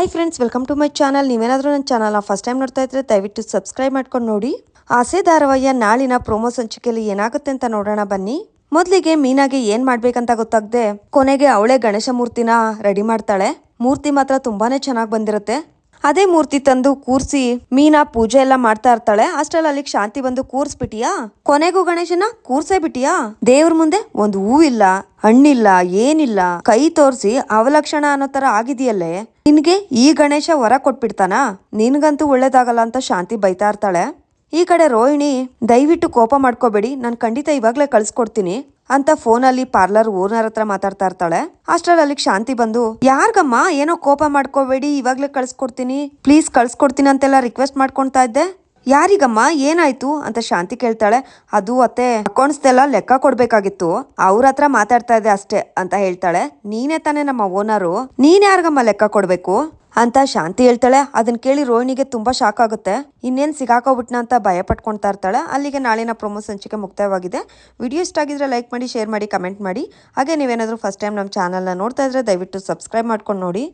Hi friends welcome to my channel ನೀವೇನಾದರೂ ನನ್ನ ಚಾನಲ್ನ ಫಸ್ಟ್ ಟೈಮ್ ನೋಡ್ತಾ ಇದ್ರೆ ದಯವಿಟ್ಟು ಸಬ್ಸ್ಕ್ರೈಬ್ ಮಾಡ್ಕೊಂಡು ನೋಡಿ. ಆಸೆ ಧಾರಾವಾಹಿಯ ನಾಳಿನ ಪ್ರೋಮೋ ಸಂಚಿಕೆಯಲ್ಲಿ ಏನಾಗುತ್ತೆ ಅಂತ ನೋಡೋಣ ಬನ್ನಿ. ಮೊದಲಿಗೆ ಮೀನಾಗೆ ಏನ್ ಮಾಡ್ಬೇಕಂತ ಗೊತ್ತಾಗದೆ ಕೊನೆಗೆ ಅವಳೇ ಗಣೇಶ ಮೂರ್ತಿನ ರೆಡಿ ಮಾಡ್ತಾಳೆ. ಮೂರ್ತಿ ಮಾತ್ರ ತುಂಬಾನೇ ಚೆನ್ನಾಗಿ ಬಂದಿರುತ್ತೆ. ಅದೇ ಮೂರ್ತಿ ತಂದು ಕೂರ್ಸಿ, ಮೀನಾ ಪೂಜೆ ಎಲ್ಲ ಮಾಡ್ತಾ ಇರ್ತಾಳೆ. ಅಷ್ಟ್ರಲ್ಲಿ ಅಲ್ಲಿಗೆ ಶಾಂತಿ ಬಂದು ಕೂರ್ಸ್ಬಿಟ್ಟಿಯಾ? ಕೊನೆಗೂ ಗಣೇಶನ ಕೂರ್ಸೇ ಬಿಟ್ಟಿಯಾ? ದೇವ್ರ ಮುಂದೆ ಒಂದು ಹೂವಿಲ್ಲ ಹಣ್ಣಿಲ್ಲ, ಏನಿಲ್ಲ. ಕೈ ತೋರ್ಸಿ ಅವಲಕ್ಷಣ ಅನ್ನೋ ತರ ಆಗಿದೆಯಲ್ಲೇ? ನಿನ್ಗೆ ಈ ಗಣೇಶ ವರ ಕೊಟ್ಬಿಡ್ತಾನ? ನಿನ್ಗಂತೂ ಒಳ್ಳೇದಾಗಲ್ಲ ಅಂತ ಶಾಂತಿ ಬೈತಾ ಇರ್ತಾಳೆ. ಈ ಕಡೆ ರೋಹಿಣಿ, ದಯವಿಟ್ಟು ಕೋಪ ಮಾಡ್ಕೋಬೇಡಿ. ನಾನು ಖಂಡಿತ ಇವಾಗಲೇ ಕಳ್ಸ್ಕೊಡ್ತೀನಿ. ಅಂತ ಫೋನಲ್ಲಿ ಪಾರ್ಲರ್ ಓನರ್ ಹತ್ರ ಮಾತಾಡ್ತಾ ಇರ್ತಾಳೆ. ಅಷ್ಟ್ರಲ್ಲಿ ಶಾಂತಿ ಬಂದು, ಯಾರ್ಗಮ್ಮ, ಏನೋ ಕೋಪ ಮಾಡ್ಕೋಬೇಡಿ, ಇವಾಗ್ಲೇ ಕಳ್ಸ್ಕೊಡ್ತೀನಿ ಪ್ಲೀಸ್ ಕಳ್ಸ್ಕೊಡ್ತೀನಿ ಅಂತೆಲ್ಲ ರಿಕ್ವೆಸ್ಟ್ ಮಾಡ್ಕೊಳ್ತಾ ಇದ್ದೆ. ಯಾರಿಗಮ್ಮ, ಏನಾಯ್ತು? ಅಂತ ಶಾಂತಿ ಕೇಳ್ತಾಳೆ. ಅದು ಅತ್ತೆ, ಅಕೌಂಟ್ಸ್ದೆಲ್ಲ ಲೆಕ್ಕ ಕೊಡ್ಬೇಕಾಗಿತ್ತು, ಅವ್ರ ಹತ್ರ ಮಾತಾಡ್ತಾ ಇದ್ದೆ ಅಷ್ಟೇ, ಅಂತ ಹೇಳ್ತಾಳೆ. ನೀನೇ ತಾನೇ ನಮ್ಮ ಓನರು, ನೀನ್ ಯಾರಿಗಮ್ಮ ಲೆಕ್ಕ ಕೊಡ್ಬೇಕು? ಅಂತ ಶಾಂತಿ ಹೇಳ್ತಾಳೆ. ಅದನ್ನ ಕೇಳಿ ರೋಹಿಣಿಗೆ ತುಂಬಾ ಶಾಕ್ ಆಗುತ್ತೆ. ಇನ್ನೇನ್ ಸಿಗಾಕೋಬಿಟ್ನ ಅಂತ ಭಯ ಪಟ್ಕೊಳ್ತಾ ಇರ್ತಾಳೆ. ಅಲ್ಲಿಗೆ ನಾಳಿನ ಪ್ರೊಮೋ ಸಂಚಿಕೆ ಮುಕ್ತಾಯವಾಗಿದೆ. ವಿಡಿಯೋ ಇಷ್ಟ ಆಗಿದ್ರೆ ಲೈಕ್ ಮಾಡಿ ಶೇರ್ ಮಾಡಿ ಕಮೆಂಟ್ ಮಾಡಿ. ಹಾಗೆ ನೀವೇನಾದರೂ ಫಸ್ಟ್ ಟೈಮ್ ನಮ್ಮ ಚಾನಲ್ನ ನೋಡ್ತಾ ಇದ್ರೆ ದಯವಿಟ್ಟು ಸಬ್ಸ್ಕ್ರೈಬ್ ಮಾಡ್ಕೊಂಡು ನೋಡಿ.